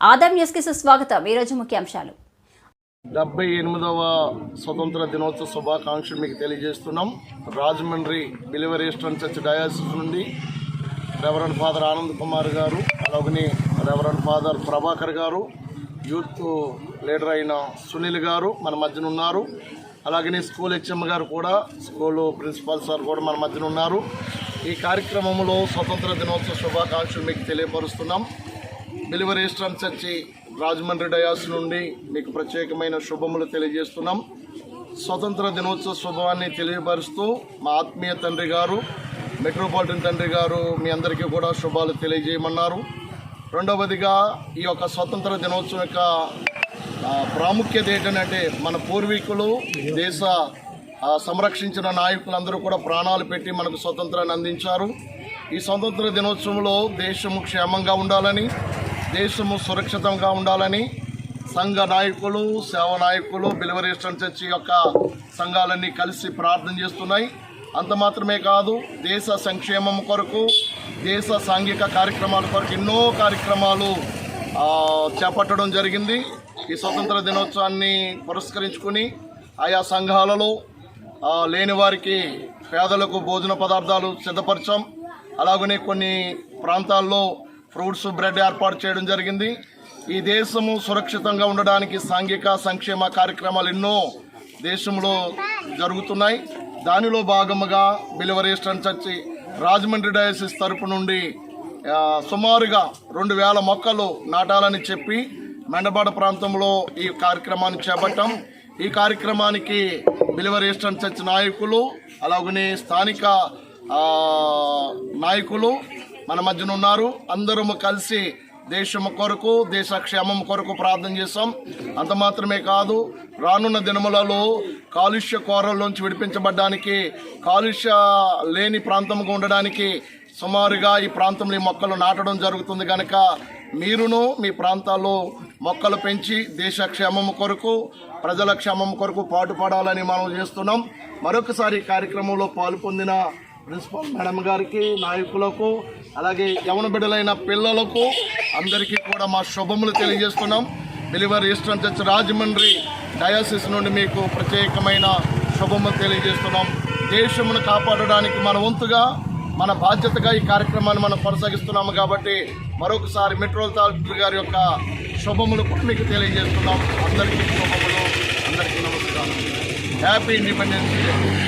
ఆదాం న్యూస్కి సుస్వాగతం. ఈరోజు ముఖ్యాంశాలు. డెబ్బై ఎనిమిదవ స్వతంత్ర దినోత్సవ శుభాకాంక్షలు మీకు తెలియజేస్తున్నాం. Rajahmundry believer eastern church diocese నుండి రెవరెండ్ ఫాదర్ ఆనంద్ కుమార్ గారు అలాగని రెవరెండ్ ఫాదర్ ప్రభాకర్ గారు యూత్ లీడర్ అయిన సునీల్ గారు మన మధ్యన ఉన్నారు. అలాగనే స్కూల్ హెచ్ఎం గారు కూడా స్కూల్ ప్రిన్సిపాల్ సార్ కూడా మన మధ్యన ఉన్నారు. ఈ కార్యక్రమంలో స్వతంత్ర దినోత్సవ శుభాకాంక్షలు మీకు తెలియపరుస్తున్నాం. Believer eastern church Rajahmundry diocese నుండి మీకు ప్రత్యేకమైన శుభములు తెలియజేస్తున్నాం. స్వతంత్ర దినోత్సవ శుభాన్ని తెలియపరుస్తూ మా ఆత్మీయ తండ్రి గారు మెట్రోపాలిటన్ తండ్రి గారు మీ అందరికీ కూడా శుభాలు తెలియజేయమన్నారు. రెండవదిగా ఈ యొక్క స్వతంత్ర దినోత్సవం యొక్క ప్రాముఖ్యత ఏంటంటే మన పూర్వీకులు దేశ సంరక్షించిన నాయకులందరూ కూడా ప్రాణాలు పెట్టి మనకు స్వతంత్రాన్ని అందించారు. ఈ స్వతంత్ర దినోత్సవంలో దేశము క్షేమంగా ఉండాలని దేశము సురక్షితంగా ఉండాలని సంఘ నాయకులు సేవ నాయకులు బిలివరేషన్ చర్చి యొక్క సంఘాలన్నీ కలిసి ప్రార్థన చేస్తున్నాయి. అంత మాత్రమే కాదు దేశ సంక్షేమం కొరకు దేశ సాంఘిక కార్యక్రమాల కొరకు ఎన్నో కార్యక్రమాలు చేపట్టడం జరిగింది. ఈ స్వతంత్ర దినోత్సవాన్ని పురస్కరించుకుని ఆయా సంఘాలలో లేని వారికి పేదలకు భోజన పదార్థాలు సిద్ధపరచాం. అలాగనే కొన్ని ప్రాంతాల్లో ఫ్రూట్స్ బ్రెడ్ ఏర్పాటు చేయడం జరిగింది. ఈ దేశము సురక్షితంగా ఉండడానికి సాంఘిక సంక్షేమ కార్యక్రమాలు ఎన్నో దేశంలో జరుగుతున్నాయి. దానిలో భాగముగా believer eastern church Rajahmundry diocese తరపు నుండి సుమారుగా రెండు వేల మొక్కలు నాటాలని చెప్పి మెండబాడ ప్రాంతంలో ఈ కార్యక్రమాన్ని చేపట్టాం. ఈ కార్యక్రమానికి బిలివరేస్టన్ చర్చ్ నాయకులు అలాగనే స్థానిక నాయకులు మన మధ్యన ఉన్నారు. అందరము కలిసి దేశము కొరకు దేశ క్షేమం కొరకు ప్రార్థన చేస్తాం అంత మాత్రమే కాదు రానున్న దినములలో కాలుష్య కోరల్లోంచి విడిపించబడ్డానికి కాలుష్య లేని ప్రాంతంగా ఉండడానికి సుమారుగా ఈ ప్రాంతంలో ఈ మొక్కలు నాటడం జరుగుతుంది కనుక మీరును మీ ప్రాంతాల్లో మొక్కలు పెంచి దేశ క్షేమం కొరకు ప్రజల క్షేమం కొరకు పాటుపడాలని మనం చేస్తున్నాం. మరొకసారి కార్యక్రమంలో పాల్పొందిన ప్రిన్సిపాల్ మేడం గారికి నాయకులకు అలాగే యవన బిడ్డలైన పిల్లలకు అందరికీ కూడా మా శుభములు తెలియజేస్తున్నాం. Believer eastern church Rajahmundry diocese నుండి మీకు ప్రత్యేకమైన శుభములు తెలియజేస్తున్నాం. దేశమును కాపాడడానికి మన వంతుగా మన బాధ్యతగా ఈ కార్యక్రమాన్ని మనం కొనసాగిస్తున్నాము కాబట్టి మరొకసారి మెట్రో తాలూకు గారి యొక్క శుభములు కూడా మీకు తెలియజేస్తున్నాం. అందరికీ శుభములు అందరికీ నమస్కారం. Happy independence day.